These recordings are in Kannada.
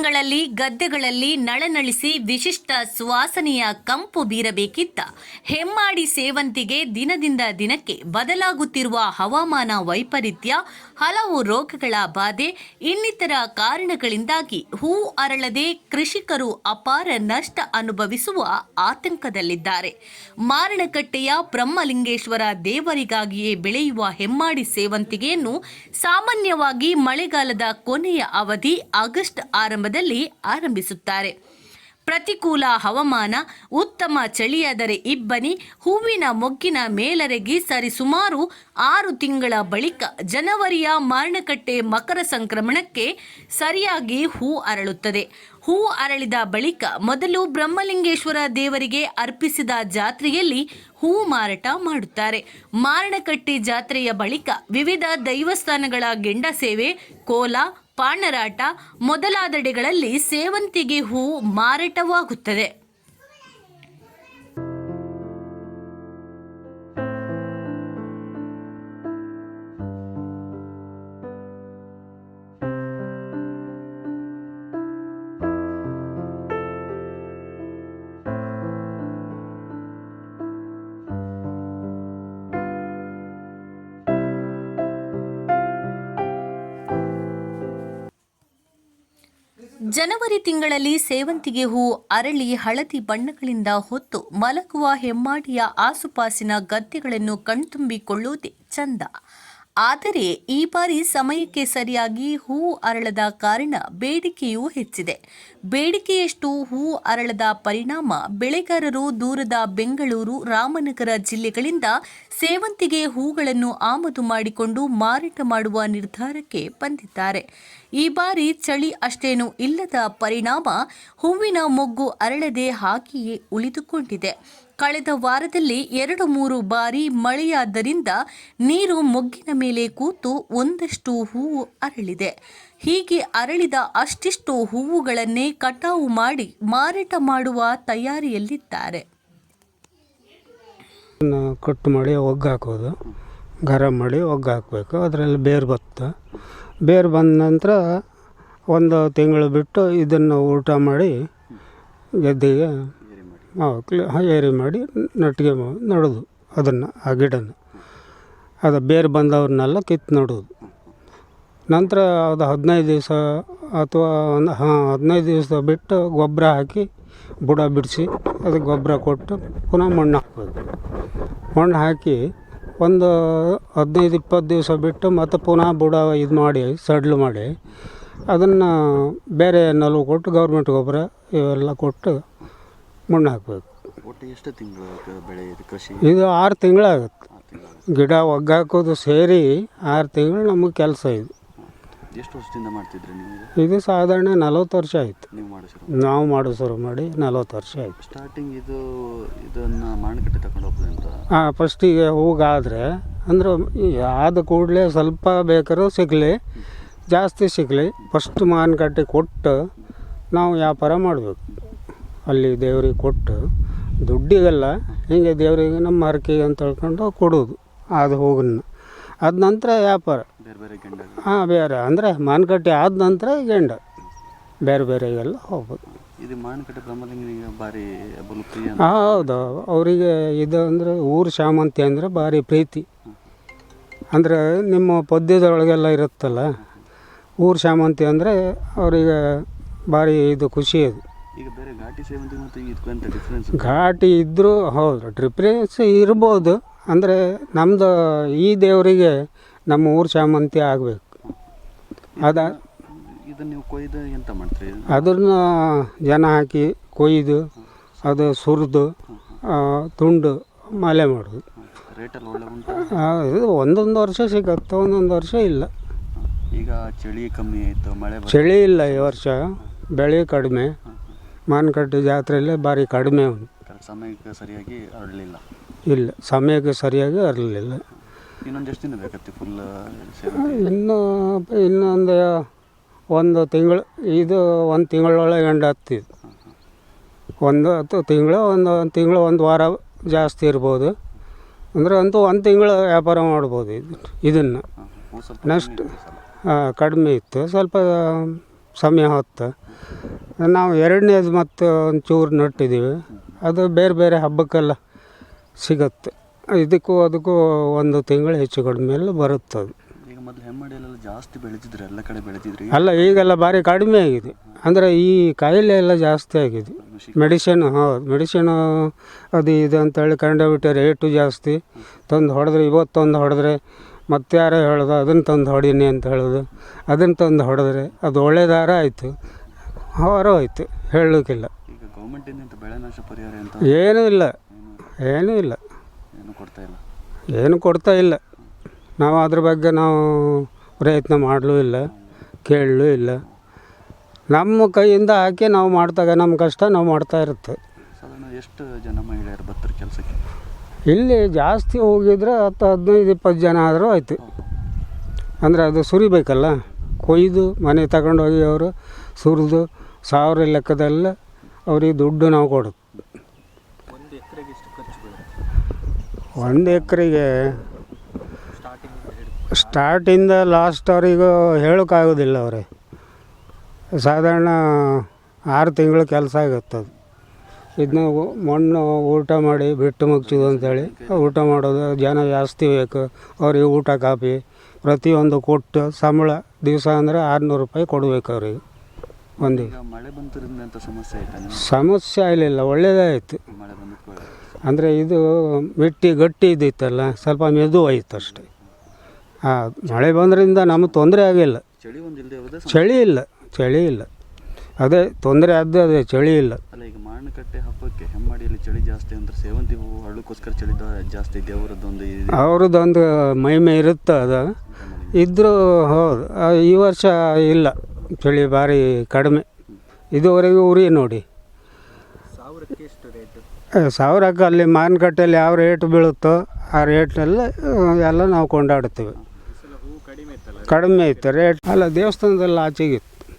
ತಿಂಗಳಲ್ಲಿ, ಗದ್ದೆಗಳಲ್ಲಿ ನಳನಳಿಸಿ ವಿಶಿಷ್ಟ ಸುವಾಸನೆಯ ಕಂಪು ಬೀರಬೇಕಿದ್ದ ಹೆಮ್ಮಾಡಿ ಸೇವಂತಿಗೆ ದಿನದಿಂದ ದಿನಕ್ಕೆ ಬದಲಾಗುತ್ತಿರುವ ಹವಾಮಾನ ವೈಪರೀತ್ಯ, ಹಲವು ರೋಗಗಳ ಬಾಧೆ, ಇನ್ನಿತರ ಕಾರಣಗಳಿಂದಾಗಿ ಹೂ ಅರಳದೆ ಕೃಷಿಕರು ಅಪಾರ ನಷ್ಟ ಅನುಭವಿಸುವ ಆತಂಕದಲ್ಲಿದ್ದಾರೆ. ಮಾರಣಕಟ್ಟೆಯ ಬ್ರಹ್ಮಲಿಂಗೇಶ್ವರ ದೇವರಿಗಾಗಿಯೇ ಬೆಳೆಯುವ ಹೆಮ್ಮಾಡಿ ಸೇವಂತಿಗೆಯನ್ನು ಸಾಮಾನ್ಯವಾಗಿ ಮಳೆಗಾಲದ ಕೊನೆಯ ಅವಧಿ ಆಗಸ್ಟ್ ಆರಂಭದಲ್ಲಿ ಆರಂಭಿಸುತ್ತಾರೆ. ಪ್ರತಿಕೂಲ ಹವಾಮಾನ, ಉತ್ತಮ ಚಳಿಯಾದರೆ ಇಬ್ಬನಿ, ಹೂವಿನ ಮೊಗ್ಗಿನ ಮೇಲರೆಗಿ ಸರಿಸುಮಾರು ಆರು ತಿಂಗಳ ಬಳಿಕ ಜನವರಿಯ ಮಾರಣಕಟ್ಟೆ ಮಕರ ಸಂಕ್ರಮಣಕ್ಕೆ ಸರಿಯಾಗಿ ಹೂ ಅರಳುತ್ತದೆ. ಹೂ ಅರಳಿದ ಬಳಿಕ ಮೊದಲು ಬ್ರಹ್ಮಲಿಂಗೇಶ್ವರ ದೇವರಿಗೆ ಅರ್ಪಿಸಿದ ಜಾತ್ರೆಯಲ್ಲಿ ಹೂ ಮಾರಾಟ ಮಾಡುತ್ತಾರೆ. ಮಾರಣಕಟ್ಟೆ ಜಾತ್ರೆಯ ಬಳಿಕ ವಿವಿಧ ದೈವಸ್ಥಾನಗಳ ಗೆಂಡ ಸೇವೆ, ಕೋಲ ಪಾಣರಾಟ ಮೊದಲಾದೆಡೆಗಳಲ್ಲಿ ಸೇವಂತಿಗೆ ಹೂ ಮಾರಾಟವಾಗುತ್ತದೆ. ಜನವರಿ ತಿಂಗಳಲ್ಲಿ ಸೇವಂತಿಗೆ ಹೂ ಅರಳಿ ಹಳದಿ ಬಣ್ಣಗಳಿಂದ ಹೊತ್ತು ಮಲಗುವ ಹೆಮ್ಮಾಡಿಯ ಆಸುಪಾಸಿನ ಗದ್ದೆಗಳನ್ನು ಕಣ್ತುಂಬಿಕೊಳ್ಳುವುದೇ ಚಂದ. ಆದರೆ ಈ ಬಾರಿ ಸಮಯಕ್ಕೆ ಸರಿಯಾಗಿ ಹೂ ಅರಳದ ಕಾರಣ ಬೇಡಿಕೆಯೂ ಹೆಚ್ಚಿದೆ. ಬೇಡಿಕೆಯಷ್ಟು ಹೂ ಅರಳದ ಪರಿಣಾಮ ಬೆಳೆಗಾರರು ದೂರದ ಬೆಂಗಳೂರು, ರಾಮನಗರ ಜಿಲ್ಲೆಗಳಿಂದ ಸೇವಂತಿಗೆ ಹೂಗಳನ್ನು ಆಮದು ಮಾಡಿಕೊಂಡು ಮಾರಾಟ ಮಾಡುವ ನಿರ್ಧಾರಕ್ಕೆ ಬಂದಿದ್ದಾರೆ. ಈ ಬಾರಿ ಚಳಿ ಅಷ್ಟೇನೂ ಇಲ್ಲದ ಪರಿಣಾಮ ಹೂವಿನ ಮೊಗ್ಗು ಅರಳದೆ ಹಾಕಿಯೇ ಉಳಿದುಕೊಂಡಿದೆ. ಕಳೆದ ವಾರದಲ್ಲಿ ಎರಡು ಮೂರು ಬಾರಿ ಮಳೆಯಾದ್ದರಿಂದ ನೀರು ಮೊಗ್ಗಿನ ಮೇಲೆ ಕೂತು ಒಂದಷ್ಟು ಹೂವು ಅರಳಿದೆ. ಹೀಗೆ ಅರಳಿದ ಅಷ್ಟಿಷ್ಟು ಹೂವುಗಳನ್ನೇ ಕಟಾವು ಮಾಡಿ ಮಾರಾಟ ಮಾಡುವ ತಯಾರಿಯಲ್ಲಿದ್ದಾರೆ. ಕಟ್ ಮಾಡಿ ಒಗ್ಗಾಕೋದು ಗರಂ ಮಾಡಿ ಒಗ್ಗು ಹಾಕಬೇಕು. ಅದರಲ್ಲಿ ಬೇರು ಬತ್ತ ಬೇರು ಬಂದ ನಂತರ ಒಂದು ತಿಂಗಳು ಬಿಟ್ಟು ಇದನ್ನು ಊಟ ಮಾಡಿ ಗೆದ್ದೆಗೆ ಹಾಂ ಕ್ಲಿ ಏರಿ ಮಾಡಿ ನಟ್ಟಿಗೆ ನೆಡೋದು ಅದನ್ನು, ಆ ಗಿಡನ ಅದು ಬೇರು ಬಂದವ್ರನ್ನೆಲ್ಲ ಕಿತ್ತು ನೆಡೋದು. ನಂತರ ಅದು ಹದಿನೈದು ದಿವಸ ಅಥವಾ ಒಂದು, ಹಾಂ, ಹದಿನೈದು ದಿವಸ ಬಿಟ್ಟು ಗೊಬ್ಬರ ಹಾಕಿ ಬುಡ ಬಿಡಿಸಿ ಅದಕ್ಕೆ ಗೊಬ್ಬರ ಕೊಟ್ಟು ಪುನಃ ಮಣ್ಣು ಹಾಕಬೇಕು ಮಣ್ಣು ಹಾಕಿ ಒಂದು ಹದಿನೈದು, ಇಪ್ಪತ್ತು ದಿವಸ ಬಿಟ್ಟು ಮತ್ತೆ ಪುನಃ ಬುಡ ಇದು ಮಾಡಿ, ಸಡ್ಲು ಮಾಡಿ ಅದನ್ನು ಬೇರೆ ನಲವು ಕೊಟ್ಟು ಗೌರ್ಮೆಂಟ್ ಗೊಬ್ಬರ ಇವೆಲ್ಲ ಕೊಟ್ಟು ಮಣ್ಣು ಹಾಕಬೇಕು. ಒಟ್ಟು ಎಷ್ಟು ತಿಂಗಳು ಬೆಳೆ ಇದು ಕೃಷಿ? ಇದು ಆರು ತಿಂಗಳಾಗುತ್ತೆ. ಗಿಡ ಒಗ್ಗಾಕೋದು ಸೇರಿ ಆರು ತಿಂಗಳು ನಮಗೆ ಕೆಲಸ ಇದು. ಎಷ್ಟು ವರ್ಷದಿಂದ ಮಾಡ್ತಿದ್ರಿ ನೀವು ಇದು? ಇದು ಸಾಧಾರಣ ನಲವತ್ತು ವರ್ಷ ಆಯಿತು. ನೀವು ಮಾಡಿಸಿರೋ ನಾವು ಮಾಡೋ ಶುರು ಮಾಡಿ ನಲವತ್ತು ವರ್ಷ ಆಯಿತು. ಸ್ಟಾರ್ಟಿಂಗ್ ಇದು ಇದನ್ನು ಮಾರುಕಟ್ಟೆ ತಗೊಂಡು ಹೋಗ್ತದೆ ಅಂತ? ಹಾಂ ಫಸ್ಟಿಗೆ ಹೂಗಾದರೆ ಅಂದ್ರೆ ಆದ ಕೂಡಲೇ ಸ್ವಲ್ಪ ಬೇಕಾದ್ರೂ ಸಿಗಲಿ ಜಾಸ್ತಿ ಸಿಗಲಿ ಫಸ್ಟ್ ಮಾರುಕಟ್ಟೆ ಕೊಟ್ಟು ನಾವು ವ್ಯಾಪಾರ ಮಾಡಬೇಕು. ಅಲ್ಲಿ ದೇವ್ರಿಗೆ ಕೊಟ್ಟು ದುಡ್ಡಿಗೆಲ್ಲ ಹಿಂಗೆ ದೇವರಿಗೆ ನಮ್ಮ ಹರಕೆ ಅಂತ ಹೇಳ್ಕೊಂಡು ಕೊಡೋದು ಅದು ಹೋಗನ್ನ. ಅದ ನಂತರ ವ್ಯಾಪಾರ. ಬೇರೆ ಬೇರೆ ಹಾಂ ಬೇರೆ. ಅಂದರೆ ಮಾರುಕಟ್ಟೆ ಆದ ನಂತರ ಗೆಂಡ. ಬೇರೆ ಬೇರೆಗೆಲ್ಲ ಹೋಗ್ಬೋದು. ಇದು ಮಾರುಕಟ್ಟೆ ಬ್ರಹ್ಮಲಿಂಗನಿಗೆ ಭಾರಿ ಹೌದು. ಅವರಿಗೆ ಇದು ಅಂದರೆ ಊರು ಶಾಮಂತಿ ಅಂದರೆ ಭಾರಿ ಪ್ರೀತಿ. ಅಂದರೆ ನಿಮ್ಮ ಪದ್ಯದೊಳಗೆಲ್ಲ ಇರುತ್ತಲ್ಲ ಊರು ಶಾಮಂತಿ ಅಂದರೆ ಅವರಿಗೆ ಭಾರಿ ಇದು ಖುಷಿ ಅದು. ಈಗ ಬೇರೆ ಘಾಟಿ ಮತ್ತು ಡಿಫ್ರೆನ್ಸ್ ಇದ್ದರೂ ಹೌದು ಡಿಫ್ರೆನ್ಸ್ ಇರ್ಬೋದು ಅಂದರೆ ನಮ್ಮದು ಈ ದೇವರಿಗೆ ನಮ್ಮ ಊರು ಶಾಮಂತಿ ಆಗಬೇಕು. ಅದ ಅದನ್ನು ನೀವು ಕೊಯ್ದು ಎಂತ ಮಾಡ್ತೀರಿ? ಅದನ್ನ ಜನ ಹಾಕಿ ಕೊಯ್ದು ಅದು ಸುರಿದು ತುಂಡು ಮಾಲೆ ಮಾಡೋದು. ರೇಟಲ್ಲಿ ಒಳ್ಳೆ ಉಂಟು? ಆ, ಇದು ಒಂದೊಂದು ವರ್ಷ ಸಿಗತ್ತೆ ಒಂದೊಂದು ವರ್ಷ ಇಲ್ಲ. ಈಗ ಚಳಿ ಕಮ್ಮಿ ಆಯಿತು ಮಳೆ ಚಳಿ ಇಲ್ಲ ಈ ವರ್ಷ ಬೆಳೆ ಕಡಿಮೆ. ಮಾನಕಟ್ಟೆ ಜಾತ್ರೆಯಲ್ಲೇ ಭಾರಿ ಕಡಿಮೆ ಉಂಟು ಸಮಯಕ್ಕೆ ಸರಿಯಾಗಿ ಇಲ್ಲ ಸಮಯಕ್ಕೆ ಸರಿಯಾಗಿ ಅರಲಿಲ್ಲ ಇನ್ನೊಂದು ಎಷ್ಟು ದಿನ ಬೇಕತ್ತೆ ಫುಲ್ ಇನ್ನೂ ಇನ್ನು ಇನ್ನೊಂದು ಒಂದು ತಿಂಗಳು ಇದು ಒಂದು ತಿಂಗಳೊಳಗೆ ಎಂಡ್ ಹತ್ತಿದ್ದು ಒಂದು ಹತ್ತು ತಿಂಗಳು ಒಂದು ಒಂದು ತಿಂಗಳು ಒಂದು ವಾರ ಜಾಸ್ತಿ ಇರ್ಬೋದು ಅಂದರೆ ಅಂತೂ ಒಂದು ತಿಂಗಳು ವ್ಯಾಪಾರ ಮಾಡ್ಬೋದು ಇದು ಇದನ್ನು ನೆಕ್ಸ್ಟ್. ಕಡಿಮೆ ಇತ್ತು ಸ್ವಲ್ಪ ಸಮಯ ಹೊತ್ತು ನಾವು ಎರಡನೇದು ಮತ್ತು ಒಂಚೂರು ನೆಟ್ಟಿದ್ದೀವಿ. ಅದು ಬೇರೆ ಬೇರೆ ಹಬ್ಬಕ್ಕೆಲ್ಲ ಸಿಗುತ್ತೆ. ಇದಕ್ಕೂ ಅದಕ್ಕೂ ಒಂದು ತಿಂಗಳು ಹೆಚ್ಚು ಕಡಿಮೆ ಎಲ್ಲ ಬರುತ್ತೆ ಅದು. ಈಗ ಮೊದಲು ಹೆಮ್ಮಡಿಯಲ್ಲೆಲ್ಲ ಜಾಸ್ತಿ ಬೆಳೆದಿದ್ರು ಎಲ್ಲ ಕಡೆ ಬೆಳೆದಿದ್ರಿ ಅಲ್ಲ ಈಗೆಲ್ಲ ಭಾರಿ ಕಡಿಮೆ ಆಗಿದೆ. ಅಂದರೆ ಈ ಕಾಯಿಲೆ ಎಲ್ಲ ಜಾಸ್ತಿ ಆಗಿದೆ. ಮೆಡಿಸಿನ್ ಹೌದು ಮೆಡಿಸಿನ್ ಅದು ಇದು ಅಂತೇಳಿ ಕಂಡುಬಿಟ್ಟು ರೇಟು ಜಾಸ್ತಿ. ತಂದು ಹೊಡೆದ್ರೆ ಇವತ್ತೊಂದು ಹೊಡೆದ್ರೆ ಮತ್ತೆ ಯಾರೋ ಹೇಳೋದು ಅದನ್ನು ತಂದು ಹೊಡೀನಿ ಅಂತ ಹೇಳೋದು ಅದನ್ನು ತಂದು ಹೊಡೆದ್ರೆ ಅದು ಒಳ್ಳೆಯದಾರ ಆಯಿತು. ಹೊರ ಹೋಯ್ತು ಹೇಳೋಕ್ಕಿಲ್ಲ. ಈಗ ಗೌರ್ಮೆಂಟಿಂದ ಇಂಥ ಬೆಳೆನಾಶ ಪರಿಹಾರ ಅಂತ? ಏನೂ ಇಲ್ಲ. ಏನು ಏನೂ ಇಲ್ಲ. ಏನು ಕೊಡ್ತಾ ಇಲ್ಲ? ಏನು ಕೊಡ್ತಾ ಇಲ್ಲ. ನಾವು ಅದ್ರ ಬಗ್ಗೆ ನಾವು ಪ್ರಯತ್ನ ಮಾಡಲೂ ಇಲ್ಲ ಕೇಳಲೂ ಇಲ್ಲ. ನಮ್ಮ ಕೈಯಿಂದ ಹಾಕಿ ನಾವು ಮಾಡ್ತಾಗ ನಮ್ಮ ಕಷ್ಟ ನಾವು ಮಾಡ್ತಾ ಇರುತ್ತೆ. ಸಾಧಾರಣ ಎಷ್ಟು ಜನ ಮಹಿಳೆಯರು ಬರ್ತಾರೆ ಕೆಲಸಕ್ಕೆ? ಇಲ್ಲಿ ಜಾಸ್ತಿ ಹೋಗಿದ್ರೆ ಹತ್ತು ಹದಿನೈದು ಇಪ್ಪತ್ತು ಜನ ಆದರೂ ಆಯ್ತು. ಅಂದರೆ ಅದು ಸುರಿಬೇಕಲ್ಲ? ಕೊಯ್ದು ಮನೆ ತಗೊಂಡೋಗಿ ಅವರು ಸುರಿದು ಸಾವಿರ ಲೆಕ್ಕದಲ್ಲ ಅವ್ರಿಗೆ ದುಡ್ಡು ನಾವು ಕೊಡುತ್ತೆ ಒಂದು ಎಕರೆಗೆ ಸ್ಟಾರ್ಟಿಂದ ಲಾಸ್ಟ್ವರೆಗೂ ಹೇಳೋಕ್ಕಾಗೋದಿಲ್ಲ ಅವರೇ. ಸಾಧಾರಣ ಆರು ತಿಂಗಳು ಕೆಲಸ ಆಗುತ್ತೆ ಅದು. ಇದನ್ನ ಮಣ್ಣು ಊಟ ಮಾಡಿ ಬಿಟ್ಟು ಮುಗ್ಸಿದ್ದು ಅಂತೇಳಿ. ಊಟ ಮಾಡೋದು ಜನ ಜಾಸ್ತಿ ಬೇಕು ಅವ್ರಿಗೆ ಊಟ ಕಾಪಿ ಪ್ರತಿಯೊಂದು ಕೊಟ್ಟು ಸಂಬಳ ದಿವಸ ಅಂದರೆ ಆರುನೂರು ರೂಪಾಯಿ ಕೊಡಬೇಕು ಅವ್ರಿಗೆ. ಒಂದು. ಈಗ ಮಳೆ ಬಂತಿರಿಂದ ಅಂತ ಸಮಸ್ಯೆ ಆಯ್ತಾ ನಿಮ್ಗೆ? ಸಮಸ್ಯೆ ಆಗಲಿಲ್ಲ ಒಳ್ಳೆಯದಾಯಿತು ಮಳೆ ಅಂದರೆ ಇದು ಮಿಟ್ಟಿ ಗಟ್ಟಿ ಇದ್ದಿತ್ತಲ್ಲ ಸ್ವಲ್ಪ ಮೆದು ಆಯ್ತು ಅಷ್ಟೇ. ಆ, ಮಳೆ ಬಂದ್ರಿಂದ ನಮಗೆ ತೊಂದರೆ ಆಗಿಲ್ಲ. ಚಳಿ ಒಂದು ಇಲ್ಲದೆ ಹೋದ್ರೆ ಸಮ- ಚಳಿ ಇಲ್ಲ ಚಳಿ ಇಲ್ಲ. ಅದೇ ತೊಂದರೆ ಆದ್ದು ಅದೇ ಚಳಿ ಇಲ್ಲ. ಅಲ್ಲ ಈಗ ಮಾವಿನಕಟ್ಟೆ ಹಬ್ಬಕ್ಕೆ ಹೆಮ್ಮಡಿಯಲ್ಲಿ ಚಳಿ ಜಾಸ್ತಿ ಅಂದ್ರೆ ಸೇವಂತಿ ಹೂವು ಹಳ್ಳಕ್ಕೋಸ್ಕರ ಚಳಿ ದ- ಜಾಸ್ತಿ ದೇವರದ್ದೊಂದು ಇದೆ ಅವ್ರದ್ದೊಂದು ಮಹಿಮೆ ಇರುತ್ತೆ ಅದು? ಇದ್ದರೂ ಹೌದು ಆ, ಈ ವರ್ಷ ಇಲ್ಲ. ಚಳಿ ಭಾರಿ ಕಡಿಮೆ. ಇದುವರೆಗೂ ಉರಿ ನೋಡಿ. ಸಾವಿರಕ್ಕೆ ಎಷ್ಟು ರೇಟ್ ಆ, ಸಾವಿರಕ್ಕೆ ಅಲ್ಲಿ ಮಾರುಕಟ್ಟೆಯಲ್ಲಿ ಯಾವ ರೇಟ್ ಬೀಳುತ್ತೋ ಆ ರೇಟ್ನೆಲ್ಲ ಎಲ್ಲ ನಾವು ಕೊಂಡಾಡುತ್ತೇವೆ. ಕಡಿಮೆ ಇತ್ತು ರೇಟ್ ಅಲ್ಲ ದೇವಸ್ಥಾನದಲ್ಲಿ ಆಚೆಗೆ ಇತ್ತು.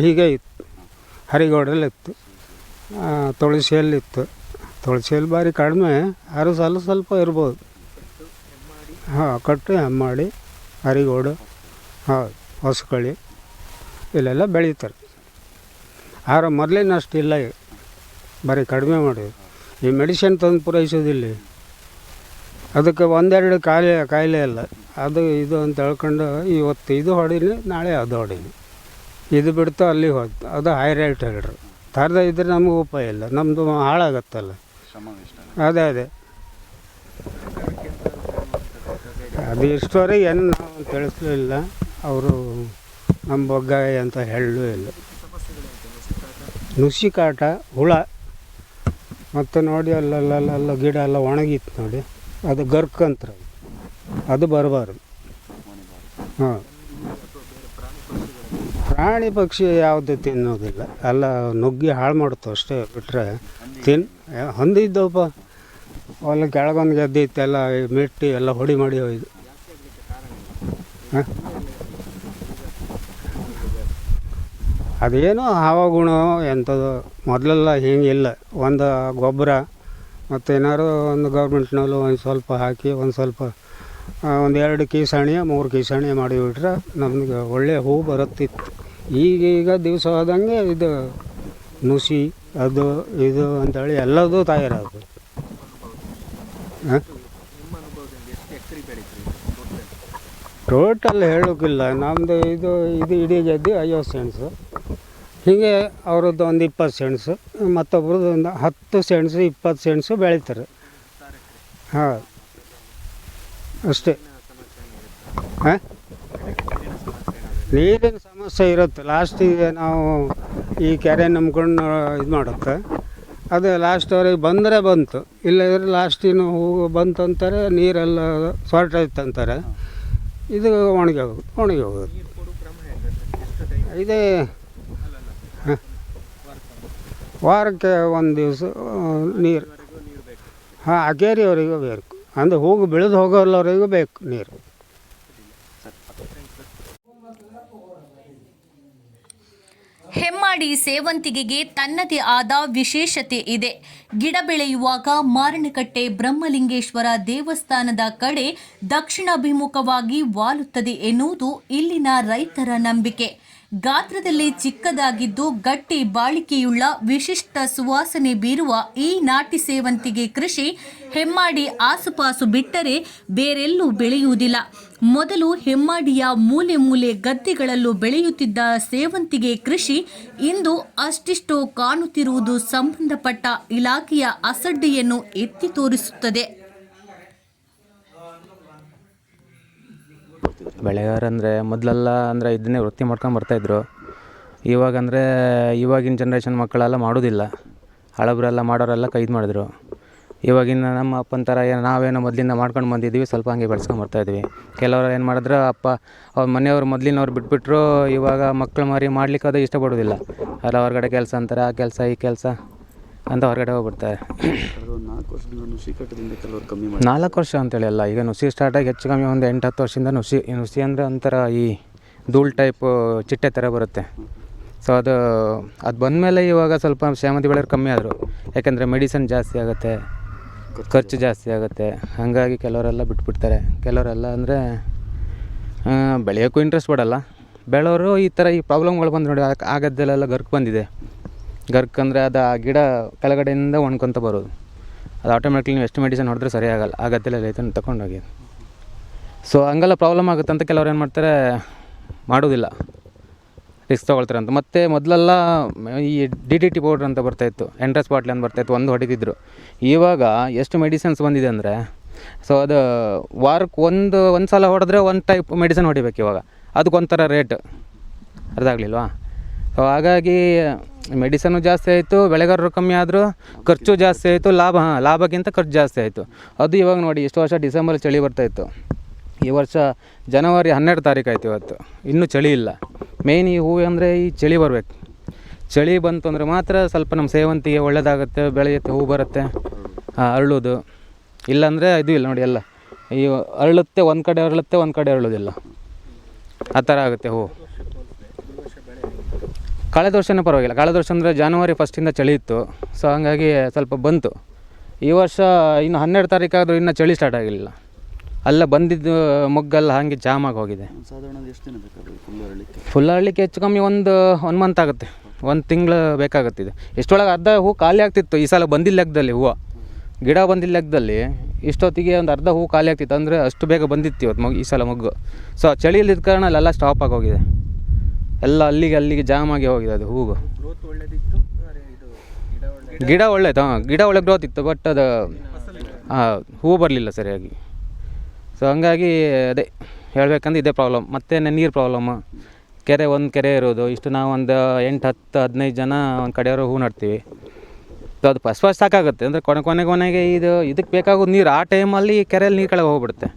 ಹೀಗೆ ಇತ್ತು. ಹರಿಗೌಡಲ್ಲಿ ಇತ್ತು. ಆ, ತುಳಸಿಯಲ್ಲಿತ್ತು ತುಳಸಿಯಲ್ಲಿ ಭಾರಿ ಕಡಿಮೆ ಆರು ಸ್ವಲ್ಪ ಸ್ವಲ್ಪ ಇರ್ಬೋದು. ಹಾಂ ಕಟ್ಟು ಹೆಮ್ಮಾಡಿ ಹರಿಗೋಡು ಹೌದು ಹೊಸಕಳಿ. ಇಲ್ಲೆಲ್ಲ ಬೆಳೀತಾರೆ. ಆದ್ರೆ ಮೊದಲಿನಷ್ಟು ಇಲ್ಲ ಈಗ. ಬರೀ ಕಡಿಮೆ ಮಾಡಿದ್ರು. ಈ ಮೆಡಿಸಿನ್ ತಂದು ಪೂರೈಸೋದಿಲ್ಲ ಅದಕ್ಕೆ ಒಂದೆರಡು ಕಾಯಿಲೆ ಕಾಯಿಲೆ ಇಲ್ಲ. ಅದು ಇದು ಅಂತ ಹೇಳ್ಕೊಂಡು ಇವತ್ತು ಇದು ಹೊಡೀನಿ ನಾಳೆ ಅದು ಹೊಡೀನಿ ಇದು ಬಿಡ್ತು, ಅಲ್ಲಿ ಹೋಯ್ತು. ಅದು ಹೈ ರೇಟ್ ಹೇಳ್ರಿ. ತರದ ಇದ್ರೆ ನಮಗೆ ಉಪಾಯ ಇಲ್ಲ. ನಮ್ಮದು ಹಾಳಾಗತ್ತಲ್ಲ. ಅದೇ ಅದೇ. ಅದು ಇಷ್ಟವರೆಗೆ ಏನು ನಾವು ತಿಳಿಸ್ಲಿಲ್ಲ. ಅವರು ನಮ್ಮ ಬಗ್ಗೆ ಅಂತ ಹೇಳಲು ಇಲ್ಲ. ನುಸಿ ಕಾಟ ಹುಳ, ಮತ್ತು ನೋಡಿ ಅಲ್ಲಲ್ಲ ಗಿಡ ಎಲ್ಲ ಒಣಗಿತ್ತು ನೋಡಿ. ಅದು ಗರ್ಕಂತ್ರ. ಅದು ಬರಬಾರ್ದು. ಹಾಂ. ಪ್ರಾಣಿ ಪಕ್ಷಿ ಯಾವುದು ತಿನ್ನೋದಿಲ್ಲ. ಎಲ್ಲ ನುಗ್ಗಿ ಹಾಳು ಮಾಡ್ತು ಅಷ್ಟೇ ಬಿಟ್ಟರೆ ತಿನ್ ಹೊಂದಿದ್ದವಪ್ಪ ಅಲ್ಲಿ ಕೆಳಗೊಂದು ಗೆದ್ದಿತ್ತೆಲ್ಲ ಮೆಟ್ಟಿ ಎಲ್ಲ ಹೊಡಿ ಮಾಡಿ ಹೋಯ್ದು ಹಾಂ? ಅದೇನೋ ಹವಾಗುಣ ಎಂಥದ್ದು. ಮೊದಲೆಲ್ಲ ಹಿಂಗಿಲ್ಲ ಒಂದು ಗೊಬ್ಬರ ಮತ್ತು ಏನಾದ್ರು ಒಂದು ಗೌರ್ಮೆಂಟ್ನಲ್ಲೂ ಒಂದು ಸ್ವಲ್ಪ ಹಾಕಿ ಒಂದು ಸ್ವಲ್ಪ ಒಂದು ಎರಡು ಕೀಸಾಣಿ ಮೂರು ಕೀಸಾಣಿ ಮಾಡಿಬಿಟ್ರೆ ನಮ್ಗೆ ಒಳ್ಳೆಯ ಹೂ ಬರುತ್ತಿತ್ತು. ಈಗೀಗ ದಿವಸ ಆದಂಗೆ ಇದು ನುಸಿ, ಅದು, ಇದು ಅಂತೇಳಿ ಎಲ್ಲದೂ ತಯಾರಾಗ್ತದೆ ಹಾಂ ಟೋಟಲ್ ಹೇಳೋಕ್ಕಿಲ್ಲ ನಮ್ಮದು ಇದು ಇದು ಇಡೀ ಗೆದ್ದು ಐವತ್ತು ಸೆಣಸು ಹೀಗೆ ಅವ್ರದ್ದು ಒಂದು ಇಪ್ಪತ್ತು ಸೆಂಟ್ಸು ಮತ್ತೊಬ್ರದ್ದು ಒಂದು ಹತ್ತು ಸೆಂಟ್ಸು ಇಪ್ಪತ್ತು ಸೆಂಟ್ಸು ಬೆಳೀತಾರೆ. ಹಾಂ. ಅಷ್ಟೇ. ಹಾಂ? ನೀರಿನ ಸಮಸ್ಯೆ ಇರುತ್ತೆ. ಲಾಸ್ಟಿಗೆ ನಾವು ಈ ಕೆರೆ ನಂಬ್ಕೊಂಡು ಇದು ಮಾಡುತ್ತೆ. ಅದು ಲಾಸ್ಟ್ವರೆಗೆ ಬಂದರೆ ಬಂತು. ಇಲ್ಲದ್ರೆ ಲಾಸ್ಟಿನ ಹೂವು ಬಂತು ಅಂತಾರೆ ನೀರೆಲ್ಲ ಶಾರ್ಟ್ ಆಯ್ತು ಅಂತಾರೆ. ಇದು ಒಣಗಿ ಹೋಗೋದು ಒಣಗಿ ಹೋಗೋದು. ಇದೇ ವಾರಕ್ಕೆ ಒಂದು ದಿವಸ ನೀರು. ಹಾಂ, ಅಗೇರಿಯವರಿಗೂ ಬೇಕು. ಅಂದರೆ ಹೋಗಿ ಬೆಳೆದು ಹೋಗೋಲ್ಲವರಿಗೂ ಬೇಕು ನೀರು. ಹೆಮ್ಮಾಡಿ ಸೇವಂತಿಗೆಗೆ ತನ್ನದೇ ಆದ ವಿಶೇಷತೆ ಇದೆ. ಗಿಡ ಬೆಳೆಯುವಾಗ ಮಾರಣಕಟ್ಟೆ ಬ್ರಹ್ಮಲಿಂಗೇಶ್ವರ ದೇವಸ್ಥಾನದ ಕಡೆ ದಕ್ಷಿಣಾಭಿಮುಖವಾಗಿ ವಾಲುತ್ತದೆ ಎನ್ನುವುದು ಇಲ್ಲಿನ ರೈತರ ನಂಬಿಕೆ. ಗಾತ್ರದಲ್ಲಿ ಚಿಕ್ಕದಾಗಿದ್ದು ಗಟ್ಟಿ ಬಾಳಿಕೆಯುಳ್ಳ ವಿಶಿಷ್ಟ ಸುವಾಸನೆ ಬೀರುವ ಈ ನಾಟಿ ಸೇವಂತಿಗೆ ಕೃಷಿ ಹೆಮ್ಮಾಡಿ ಆಸುಪಾಸು ಬಿಟ್ಟರೆ ಬೇರೆಲ್ಲೂ ಬೆಳೆಯುವುದಿಲ್ಲ. ಮೊದಲು ಹೆಮ್ಮಾಡಿಯ ಮೂಲೆ ಮೂಲೆ ಗದ್ದೆಗಳಲ್ಲೂ ಬೆಳೆಯುತ್ತಿದ್ದ ಸೇವಂತಿಗೆ ಕೃಷಿ ಇಂದು ಅಷ್ಟಿಷ್ಟೋ ಕಾಣುತ್ತಿರುವುದು ಸಂಬಂಧಪಟ್ಟ ಇಲಾಖೆಯ ಅಸಡ್ಡೆಯನ್ನು ಎತ್ತಿ ತೋರಿಸುತ್ತದೆ. ಬೆಳೆಗಾರ ಅಂದರೆ ಮೊದಲೆಲ್ಲ ಅಂದರೆ ಇದನ್ನೇ ವೃತ್ತಿ ಮಾಡ್ಕೊಂಡು ಬರ್ತಾಯಿದ್ರು ಇವಾಗ ಅಂದರೆ ಇವಾಗಿನ ಜನ್ರೇಷನ್ ಮಕ್ಕಳೆಲ್ಲ ಮಾಡೋದಿಲ್ಲ. ಹಳಬರೆಲ್ಲ ಮಾಡೋರೆಲ್ಲ ಕೈದು ಮಾಡಿದ್ರು. ಇವಾಗಿನ ನಮ್ಮ ಅಪ್ಪನ ಥರ ಏನು ನಾವೇನೋ ಮೊದಲಿಂದ ಮಾಡ್ಕೊಂಡು ಬಂದಿದ್ದೀವಿ ಸ್ವಲ್ಪ ಹಂಗೆ ಬೆಳೆಸ್ಕೊಂಡು ಬರ್ತಾಯಿದ್ವಿ ಕೆಲವರು ಏನು ಮಾಡಿದ್ರು, ಅಪ್ಪ, ಅವ್ರ ಮನೆಯವ್ರು ಮೊದಲಿನವ್ರು ಬಿಟ್ಬಿಟ್ರು, ಇವಾಗ ಮಕ್ಳು ಮಾರಿ ಮಾಡ್ಲಿಕ್ಕೆ ಅದು ಇಷ್ಟಪಡೋದಿಲ್ಲ. ಎಲ್ಲ ಹೊರಗಡೆ ಕೆಲಸ ಅಂತಾರೆ, ಆ ಕೆಲಸ, ಈ ಕೆಲಸ. ಅಂತ ಹೊರಗಡೆ ಹೋಗ್ಬಿಡ್ತಾರೆ ನಾಲ್ಕು ವರ್ಷದಿಂದ ನುಸಿ ಕಟ್ಟದಿಂದ ಕೆಲವರು ಕಮ್ಮಿ ಮಾಡಿ. ನಾಲ್ಕು ವರ್ಷ ಅಂತೇಳಿ ಅಲ್ಲ ಈಗ ನುಸಿ ಸ್ಟಾರ್ಟಾಗಿ ಹೆಚ್ಚು ಕಮ್ಮಿ ಒಂದು ಎಂಟು ಹತ್ತು ವರ್ಷದಿಂದ ನುಸಿ ನುಸಿ ಅಂದರೆ ಒಂಥರ ಈ ಧೂಳು ಟೈಪು ಚಿಟ್ಟೆ ಥರ ಬರುತ್ತೆ. ಸೊ ಅದು ಅದು ಬಂದಮೇಲೆ ಇವಾಗ ಸ್ವಲ್ಪ ಸೇವಂತಿ ಬೆಳೆಯೋರು ಕಮ್ಮಿ ಆದರು. ಯಾಕೆಂದರೆ ಮೆಡಿಸನ್ ಜಾಸ್ತಿ ಆಗುತ್ತೆ ಖರ್ಚು ಜಾಸ್ತಿ ಆಗುತ್ತೆ. ಹಾಗಾಗಿ ಕೆಲವರೆಲ್ಲ ಬಿಟ್ಬಿಡ್ತಾರೆ. ಕೆಲವರೆಲ್ಲ ಅಂದರೆ ಬೆಳೆಯೋಕ್ಕೂ ಇಂಟ್ರೆಸ್ಟ್ ಪಡಲ್ಲ. ಬೆಳೆಯೋರು ಈ ಥರ ಈ ಪ್ರಾಬ್ಲಮ್ಗಳು ಬಂದು ನೋಡಿ ಆಗದ್ದೆಲ್ಲ ಗರ್ಕ್ ಬಂದಿದೆ. ಗರ್ಕ್ ಅಂದರೆ ಅದು ಆ ಗಿಡ ಕೆಳಗಡೆಯಿಂದ ಒಣ್ಕೊಂತ ಬರೋದು. ಅದು ಆಟೋಮೆಟಿಕ್ಲಿ ನೀವು ಎಷ್ಟು ಮೆಡಿಸನ್ ಹೊಡೆದ್ರೆ ಸರಿ ಆಗಲ್ಲ. ಆ ಗದ್ದೆಲೆಲ್ಲ ಐತೆ ತಗೊಂಡೋಗಿ ಸೊ ಹಂಗೆಲ್ಲ ಪ್ರಾಬ್ಲಮ್ ಆಗುತ್ತೆ ಅಂತ ಕೆಲವ್ರು ಏನು ಮಾಡ್ತಾರೆ, ಮಾಡೋದಿಲ್ಲ. ರಿಸ್ಕ್ ತೊಗೊಳ್ತಾರೆ ಅಂತ. ಮತ್ತು ಮೊದಲೆಲ್ಲ ಈ ಡಿ ಡಿ ಟಿ ಪೌಡ್ರ್ ಅಂತ ಬರ್ತಾಯಿತ್ತು ಎಂಟ್ರೆಸ್ ಬಾಟ್ಲಿ ಅಂತ ಬರ್ತಾಯಿತ್ತು ಒಂದು ಹೊಡಿತಿದ್ರು ಇವಾಗ ಎಷ್ಟು ಮೆಡಿಸಿನ್ಸ್ ಬಂದಿದೆ ಅಂದರೆ ಸೊ ಅದು ವಾರಕ್ಕೆ ಒಂದು ಒಂದು ಸಲ ಹೊಡೆದ್ರೆ ಒಂದು ಟೈಪ್ ಮೆಡಿಸನ್ ಹೊಡಿಬೇಕು ಇವಾಗ. ಅದಕ್ಕೊಂಥರ ರೇಟ್ ಅರ್ಧ ಆಗಲಿಲ್ವಾ? ಸೊ ಹಾಗಾಗಿ ಮೆಡಿಸನ್ನು ಜಾಸ್ತಿ ಆಯಿತು, ಬೆಳೆಗಾರರು ಕಮ್ಮಿ ಆದರೂ ಖರ್ಚು ಜಾಸ್ತಿ ಆಯಿತು, ಲಾಭ, ಹಾಂ, ಲಾಭಕ್ಕಿಂತ ಖರ್ಚು ಜಾಸ್ತಿ ಆಯಿತು. ಅದು ಇವಾಗ ನೋಡಿ, ಇಷ್ಟು ವರ್ಷ ಡಿಸೆಂಬರ್ ಚಳಿ ಬರ್ತಾಯಿತ್ತು ಈ ವರ್ಷ ಜನವರಿ ಹನ್ನೆರಡು ತಾರೀಕು ಆಯಿತು ಇವತ್ತು. ಇನ್ನೂ ಚಳಿ ಇಲ್ಲ. ಮೇಯ್ನ್ ಈ ಹೂವು ಅಂದರೆ ಈ ಚಳಿ ಬರಬೇಕು. ಚಳಿ ಬಂತು ಅಂದರೆ ಮಾತ್ರ ಸ್ವಲ್ಪ ನಮ್ಮ ಸೇವಂತಿಗೆ ಒಳ್ಳೆಯದಾಗುತ್ತೆ ಬೆಳೆಯುತ್ತೆ, ಹೂ ಬರುತ್ತೆ ಅರಳೋದು. ಇಲ್ಲಾಂದರೆ ಇದು ಇಲ್ಲ ನೋಡಿ ಎಲ್ಲ. ಈ ಅರಳುತ್ತೆ, ಒಂದು ಕಡೆ ಅರಳುತ್ತೆ, ಒಂದು ಕಡೆ ಅರಳೋದಿಲ್ಲ. ಆ ಥರ ಆಗುತ್ತೆ ಹೂವು. ಕಳೆದ ವರ್ಷನೇ ಪರವಾಗಿಲ್ಲ. ಕಳೆದ ವರ್ಷ ಅಂದರೆ ಜಾನ್ವರಿ ಫಸ್ಟಿಂದ ಚಳಿ ಇತ್ತು. ಸೊ ಹಂಗಾಗಿ ಸ್ವಲ್ಪ ಬಂತು. ಈ ವರ್ಷ ಇನ್ನು ಹನ್ನೆರಡು ತಾರೀಕಾದರೂ ಇನ್ನೂ ಚಳಿ ಸ್ಟಾರ್ಟ್ ಆಗಿಲ್ಲ ಅಲ್ಲ ಬಂದಿದ್ದು ಮೊಗ್ಗೆಲ್ಲ ಹಾಗೆ ಜಾಮಾಗಿ ಹೋಗಿದೆ. ಸಾಧಾರಣ ಎಷ್ಟು ದಿನ ಬೇಕಾದ್ರೆ ಫುಲ್ ಅರಳಿಕ್ಕೆ ಹೆಚ್ಚು ಕಮ್ಮಿ ಒಂದು ಒನ್ ಮಂತ್ ಆಗುತ್ತೆ. ಒಂದು ತಿಂಗಳು ಬೇಕಾಗುತ್ತಿದೆ. ಇಷ್ಟೊಳಗೆ ಅರ್ಧ ಹೂ ಖಾಲಿ ಆಗ್ತಿತ್ತು. ಈ ಸಲ ಬಂದಿಲ್ಲ ಲೆಕ್ಕದಲ್ಲಿ ಹೂವು. ಗಿಡ ಬಂದಿಲ್ಲ ಲೆಕ್ಕದಲ್ಲಿ. ಇಷ್ಟೊತ್ತಿಗೆ ಒಂದು ಅರ್ಧ ಹೂ ಖಾಲಿ ಆಗ್ತಿತ್ತು. ಅಂದರೆ ಅಷ್ಟು ಬೇಗ ಬಂದಿತ್ತು ಇವತ್ತು ಮಗು ಈ ಸಲ ಮೊಗ್ಗು. ಸೊ ಚಳಿಯಲ್ಲಿದ್ದ ಕಾರಣ ಅಲ್ಲೆಲ್ಲ ಸ್ಟಾಪ್ ಆಗೋಗಿದೆ ಹೋಗಿದೆ. ಎಲ್ಲ ಅಲ್ಲಿಗೆ ಅಲ್ಲಿಗೆ ಜಾಮ್ ಆಗಿ ಹೋಗಿದೆ ಅದು ಹೂವು. ಗಿಡ ಒಳ್ಳೇದು ಹಾಂ ಗಿಡ ಒಳ್ಳೆ ಗ್ರೋತ್ ಇತ್ತು ಬಟ್ ಅದು ಹಾಂ ಹೂವು ಬರಲಿಲ್ಲ ಸರಿಯಾಗಿ. ಸೊ ಹಂಗಾಗಿ ಅದೇ ಹೇಳ್ಬೇಕಂದ್ರೆ ಇದೇ ಪ್ರಾಬ್ಲಮ್ ಮತ್ತೆ ನೀರು ಪ್ರಾಬ್ಲಮ್ಮು ಕೆರೆ ಒಂದು ಕೆರೆ ಇರೋದು. ಇಷ್ಟು ನಾವು ಒಂದು ಎಂಟು ಹತ್ತು ಹದಿನೈದು ಜನ ಒಂದು ಕಡೆಯವರು ಹೂ ನಡ್ತೀವಿ. ಸೊ ಅದು ಫಸ್ಟ್ ಫಸ್ಟ್ ಸಾಕಾಗುತ್ತೆ. ಅಂದರೆ ಕೊನೆ ಕೊನೆ ಕೊನೆಗೆ ಇದು ಇದಕ್ಕೆ ಬೇಕಾಗೋದು ನೀರು ಆ ಟೈಮಲ್ಲಿ ಕೆರೆಯಲ್ಲಿ ನೀರು ಕೆಳಗೆ ಹೋಗ್ಬಿಡುತ್ತೆ.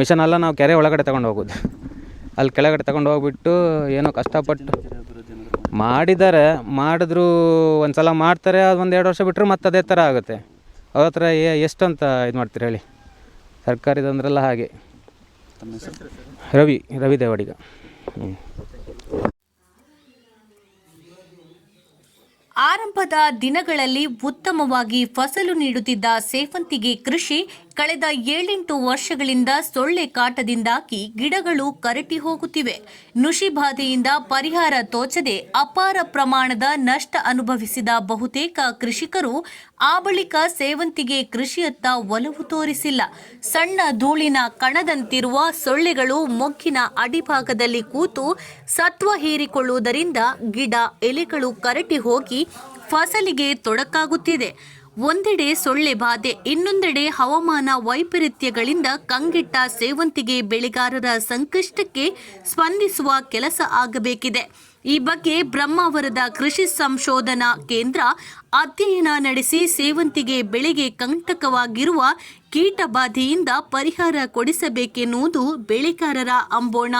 ಮಿಷನ್ ಎಲ್ಲ ನಾವು ಕೆರೆ ಒಳಗಡೆ ತಗೊಂಡು ಹೋಗೋದು. ಅಲ್ಲಿ ಕೆಳಗಡೆ ತಗೊಂಡು ಹೋಗ್ಬಿಟ್ಟು ಏನೋ ಕಷ್ಟಪಟ್ಟು ಮಾಡಿದ್ದಾರೆ. ಮಾಡಿದ್ರು ಒಂದು ಸಲ ಮಾಡ್ತಾರೆ ಅದು ಒಂದು ಎರಡು ವರ್ಷ ಬಿಟ್ಟರೆ ಮತ್ತೆ ಅದೇ ಥರ ಆಗುತ್ತೆ. ಅವ್ರ ಹತ್ರ ಏ ಎಷ್ಟು ಅಂತ ಇದು ಮಾಡ್ತೀರಿ ಹೇಳಿ? ಸರ್ಕಾರಿದಂದ್ರೆಲ್ಲ ಹಾಗೆ. ರವಿ ರವಿ ದೇವಡಿಗ. ಹ್ಞೂ ಆರಂಭದ ದಿನಗಳಲ್ಲಿ ಉತ್ತಮವಾಗಿ ಫಸಲು ನೀಡುತ್ತಿದ್ದ ಸೇವಂತಿಗೆ ಕೃಷಿ ಕಳೆದ ಏಳೆಂಟು ವರ್ಷಗಳಿಂದ ಸೊಳ್ಳೆ ಕಾಟದಿಂದಾಗಿ ಗಿಡಗಳು ಕರಟಿ ಹೋಗುತ್ತಿವೆ. ನುಷಿ ಬಾಧೆಯಿಂದ ಪರಿಹಾರ ತೋಚದೆ ಅಪಾರ ಪ್ರಮಾಣದ ನಷ್ಟ ಅನುಭವಿಸಿದ ಬಹುತೇಕ ಕೃಷಿಕರು ಆ ಬಳಿಕ ಸೇವಂತಿಗೆ ಕೃಷಿಯತ್ತ ಒಲವು ತೋರಿಸಿಲ್ಲ. ಸಣ್ಣ ಧೂಳಿನ ಕಣದಂತಿರುವ ಸೊಳ್ಳೆಗಳು ಮೊಗ್ಗಿನ ಅಡಿಭಾಗದಲ್ಲಿ ಕೂತು ಸತ್ವ ಹೀರಿಕೊಳ್ಳುವುದರಿಂದ ಗಿಡ ಎಲೆಗಳು ಕರಟಿ ಹೋಗಿ ಫಸಲಿಗೆ ತೊಡಕಾಗುತ್ತಿದೆ. ಒಂದೆಡೆ ಸೊಳ್ಳೆ ಬಾಧೆ, ಇನ್ನೊಂದೆಡೆ ಹವಾಮಾನ ವೈಪರೀತ್ಯಗಳಿಂದ ಕಂಗೆಟ್ಟ ಸೇವಂತಿಗೆ ಬೆಳೆಗಾರರ ಸಂಕಷ್ಟಕ್ಕೆ ಸ್ಪಂದಿಸುವ ಕೆಲಸ ಆಗಬೇಕಿದೆ. ಈ ಬಗ್ಗೆ ಬ್ರಹ್ಮಾವರದ ಕೃಷಿ ಸಂಶೋಧನಾ ಕೇಂದ್ರ ಅಧ್ಯಯನ ನಡೆಸಿ ಸೇವಂತಿಗೆ ಬೆಳೆಗೆ ಕಂಟಕವಾಗಿರುವ ಕೀಟ ಬಾಧೆಯಿಂದ ಪರಿಹಾರ ಕೊಡಿಸಬೇಕೆನ್ನುವುದು ಬೆಳೆಗಾರರ ಅಂಬೋಣ.